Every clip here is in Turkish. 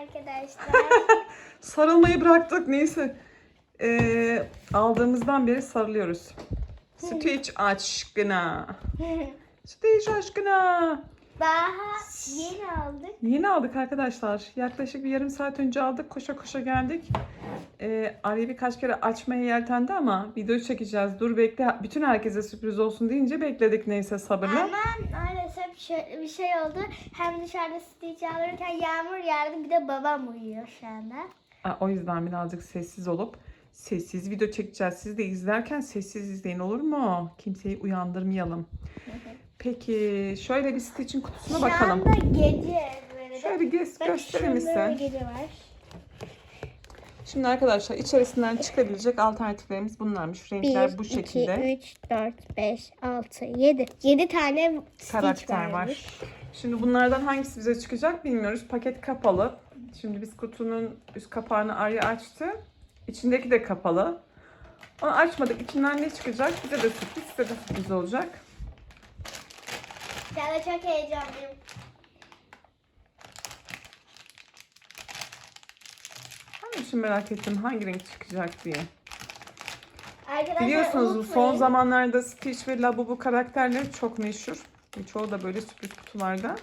arkadaşlar. Sarılmayı bıraktık neyse. Ee, aldığımızdan beri sarılıyoruz. Stitch aşkına. Stitch aşkına. Daha yeni aldık. Yeni aldık arkadaşlar. Yaklaşık bir yarım saat önce aldık. Koşa koşa geldik. Ee, Arya birkaç kere açmaya yeltendi ama video çekeceğiz. Dur bekle. Bütün herkese sürpriz olsun deyince bekledik neyse sabırla. Ama maalesef şöyle bir şey oldu. Hem dışarıda Stitch alırken yağmur yağdı bir de babam uyuyor şu anda. Aa, O yüzden birazcık sessiz olup sessiz video çekeceğiz. Siz de izlerken sessiz izleyin olur mu? Kimseyi uyandırmayalım. Peki şöyle bir Stitch'in kutusuna Şu bakalım. anda gece böyle. Şöyle bir Bak gösterir misin? gece var. Şimdi arkadaşlar içerisinden çıkabilecek alternatiflerimiz bunlarmış. Renkler bu şekilde. 2, 3, 4, 5, 6, 7. 7 tane karakter var. Şimdi bunlardan hangisi bize çıkacak bilmiyoruz. Paket kapalı. Şimdi biz kutunun üst kapağını Arya açtı. İçindeki de kapalı. Onu açmadık. İçinden ne çıkacak? Bize de sürpriz, size de sürpriz olacak. Ben de çok heyecanlıyım. De şimdi merak ettim hangi renk çıkacak diye. Arkadaşlar Biliyorsunuz unutmayın. son zamanlarda Stitch ve Labubu karakterleri çok meşhur. Çoğu da böyle sürpriz kutularda.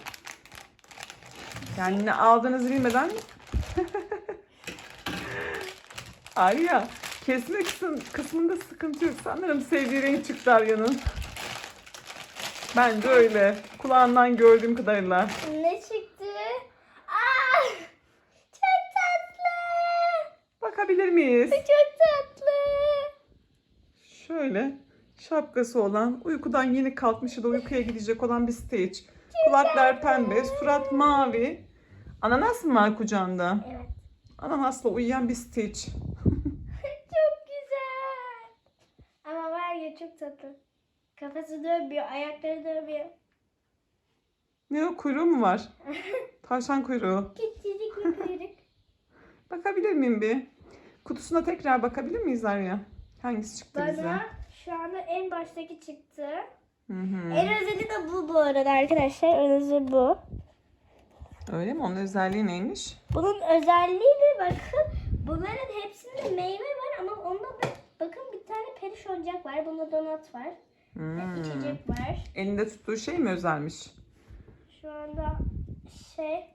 Yani ne aldığınızı bilmeden Arya kesme kısım, kısmında sıkıntı yok. Sanırım sevdiği renk çıktı Arya'nın. Bence öyle. Kulağından gördüğüm kadarıyla. Ne çıktı? Aa! Çok tatlı. Bakabilir miyiz? Çok tatlı. Şöyle şapkası olan, uykudan yeni kalkmış ya da uykuya gidecek olan bir Stitch. Kulaklar pembe, surat mavi. Ananas mı var kucağında? Evet. Ananasla uyuyan bir Stitch. Çok güzel. Ama var ya çok tatlı. Kafası dönmüyor, ayakları dönmüyor. Ne o kuyruğu mu var? Tavşan kuyruğu. Küçücük bir kuyruk. Bakabilir miyim bir? Kutusuna tekrar bakabilir miyiz Arya? Hangisi çıktı bize? Bana şu anda en baştaki çıktı. Hı hı. En özeli de bu bu arada arkadaşlar. En özeli bu. Öyle mi? Onun özelliği neymiş? Bunun özelliği de bakın bunların hepsinde meyve var ama onda da bakın bir tane periş oyuncak var. Bunda donat var. Hmm. İçecek var. Elinde tuttuğu şey mi özelmiş? Şu anda şey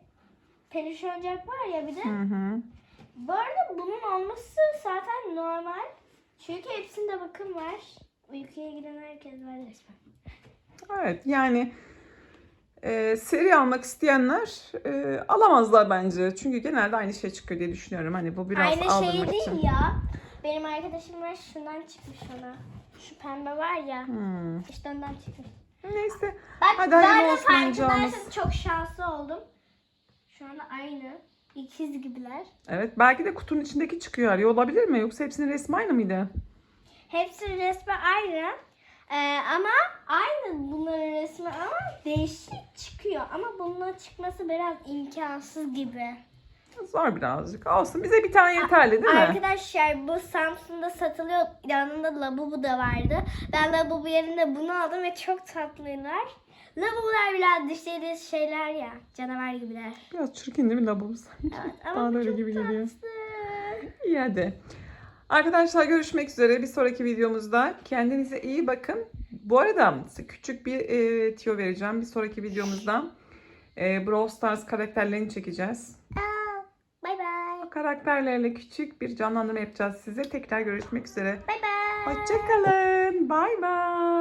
periş oyuncak var ya bir de. Hı hı. Bu arada bunun olması zaten normal. Çünkü hepsinde bakım var. Uykuya giden herkes var resmen. Evet yani e, seri almak isteyenler e, alamazlar bence. Çünkü genelde aynı şey çıkıyor diye düşünüyorum. Hani bu biraz Aynı şey değil için. ya. Benim arkadaşım var şundan çıkmış ona. Şu pembe var ya. Hmm. İşte ondan çıkmış. Neyse. Bak Hadi de olsun farkındaysanız çok şanslı oldum. Şu anda aynı. İkiz gibiler. Evet belki de kutunun içindeki çıkıyor arıyor olabilir mi? Yoksa hepsinin resmi aynı mıydı? Hepsi resmi aynı. Ee, ama aynı bunların resmi ama değişik çıkıyor. Ama bunun çıkması biraz imkansız gibi. Zor birazcık. Olsun bize bir tane yeterli değil mi? Arkadaşlar bu Samsun'da satılıyor. Yanında Labubu da vardı. Ben Labubu yerine bunu aldım ve çok tatlılar. Labubular biraz dişleri şeyler ya. Canavar gibiler. Biraz çirkin değil mi sanki? Evet, Bana ama öyle çok gibi geliyor. tatlı. İyi hadi. Arkadaşlar görüşmek üzere bir sonraki videomuzda. Kendinize iyi bakın. Bu arada size küçük bir e, tiyo vereceğim. Bir sonraki videomuzda e, Brawl Stars karakterlerini çekeceğiz. Aa, karakterlerle küçük bir canlandırma yapacağız size. Tekrar görüşmek üzere. Bye bye. Hoşçakalın. Bay bay.